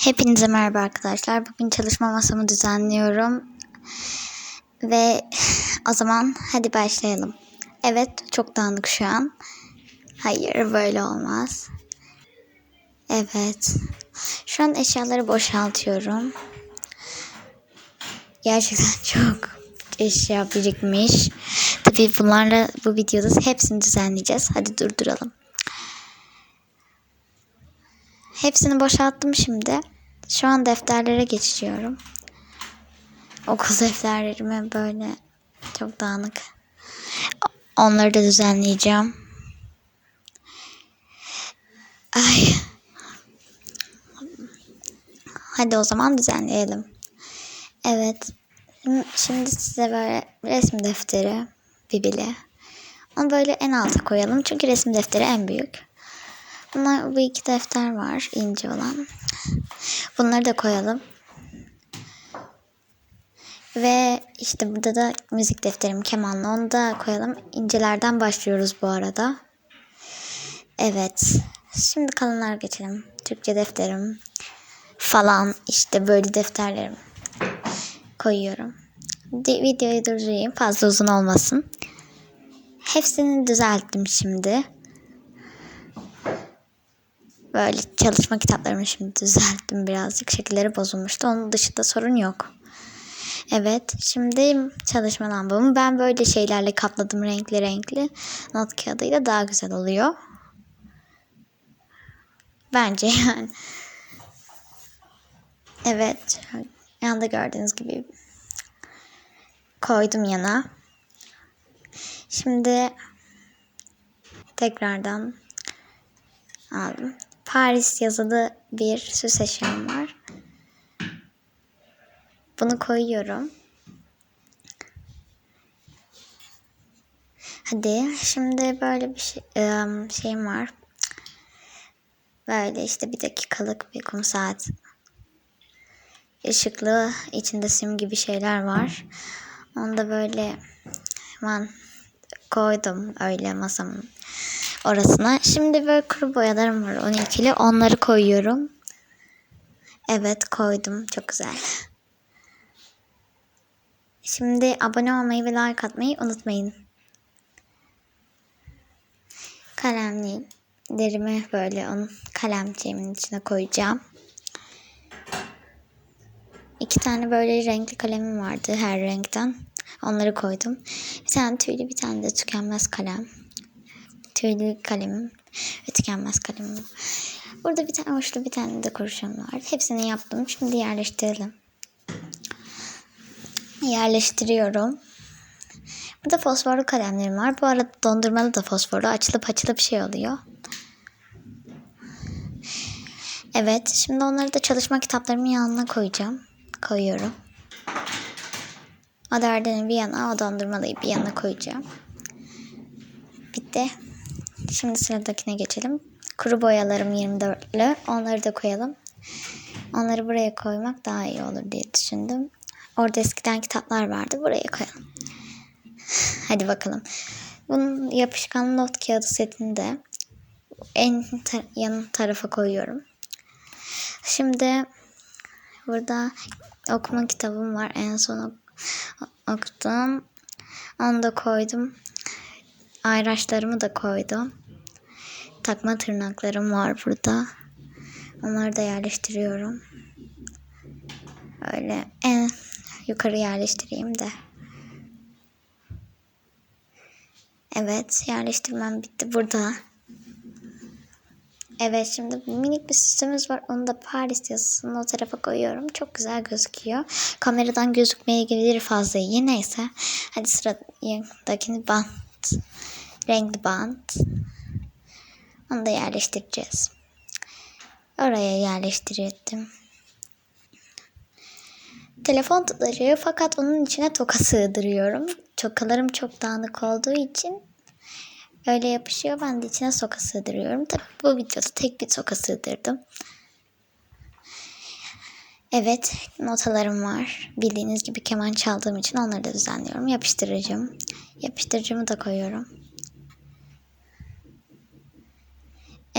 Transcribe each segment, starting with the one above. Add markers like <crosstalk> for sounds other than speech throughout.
Hepinize merhaba arkadaşlar. Bugün çalışma masamı düzenliyorum. Ve o zaman hadi başlayalım. Evet, çok dağınık şu an. Hayır, böyle olmaz. Evet. Şu an eşyaları boşaltıyorum. Gerçekten <laughs> çok eşya birikmiş. Tabii bunlarla bu videoda hepsini düzenleyeceğiz. Hadi durduralım. Hepsini boşalttım şimdi. Şu an defterlere geçiyorum. Okul defterlerimi böyle çok dağınık. Onları da düzenleyeceğim. Ay. Hadi o zaman düzenleyelim. Evet. Şimdi size böyle resim defteri, bibili. Onu böyle en alta koyalım. Çünkü resim defteri en büyük. Bunlar, bu iki defter var ince olan. Bunları da koyalım. Ve işte burada da müzik defterim kemanlı onu da koyalım. İncelerden başlıyoruz bu arada. Evet. Şimdi kalınlar geçelim. Türkçe defterim falan işte böyle defterlerim koyuyorum. De, videoyu durdurayım fazla uzun olmasın. Hepsini düzelttim şimdi. Böyle çalışma kitaplarımı şimdi düzelttim birazcık. Şekilleri bozulmuştu. Onun dışında sorun yok. Evet. Şimdi çalışma lambamı ben böyle şeylerle kapladım renkli renkli. Not kağıdıyla daha güzel oluyor. Bence yani. Evet. Yanda gördüğünüz gibi koydum yana. Şimdi tekrardan aldım. Paris yazılı bir süs eşyam var. Bunu koyuyorum. Hadi şimdi böyle bir şey, şeyim var. Böyle işte bir dakikalık bir kum saat. Işıklı içinde sim gibi şeyler var. Onu da böyle hemen koydum öyle masamın orasına. Şimdi böyle kuru boyalarım var 12'li. Onları koyuyorum. Evet koydum. Çok güzel. Şimdi abone olmayı ve like atmayı unutmayın. Kalemlerimi böyle onun kalemciğimin içine koyacağım. İki tane böyle renkli kalemim vardı her renkten. Onları koydum. Bir tane tüylü bir tane de tükenmez kalem tüylü kalemim ve kalemim. Burada bir tane hoşlu bir tane de kurşun var. Hepsini yaptım. Şimdi yerleştirelim. Yerleştiriyorum. Burada fosforlu kalemlerim var. Bu arada dondurmalı da fosforlu. Açılıp açılıp şey oluyor. Evet. Şimdi onları da çalışma kitaplarımın yanına koyacağım. Koyuyorum. O derdini bir yana, o dondurmalıyı bir yana koyacağım. Bitti. Şimdi sıradakine geçelim. Kuru boyalarım 24'lü. Onları da koyalım. Onları buraya koymak daha iyi olur diye düşündüm. Orada eskiden kitaplar vardı. Buraya koyalım. Hadi bakalım. Bunun yapışkan not kağıdı setini de en tar yan tarafa koyuyorum. Şimdi burada okuma kitabım var. En son okudum. Onu da koydum. Ayraçlarımı da koydum takma tırnaklarım var burada. Onları da yerleştiriyorum. Öyle en yukarı yerleştireyim de. Evet yerleştirmem bitti burada. Evet şimdi minik bir süsümüz var. Onu da Paris yazısını o tarafa koyuyorum. Çok güzel gözüküyor. Kameradan gözükmeyebilir fazla iyi. Neyse. Hadi sıradakini bant. Renkli bant. Onu da yerleştireceğiz. Oraya yerleştirdim. Telefon tutarıyor fakat onun içine toka sığdırıyorum. Tokalarım çok dağınık olduğu için öyle yapışıyor. Ben de içine soka sığdırıyorum. Tabi bu videoda tek bir soka sığdırdım. Evet notalarım var. Bildiğiniz gibi keman çaldığım için onları da düzenliyorum. Yapıştırıcım. Yapıştırıcımı da koyuyorum.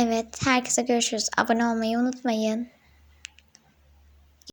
Evet, herkese görüşürüz. Abone olmayı unutmayın.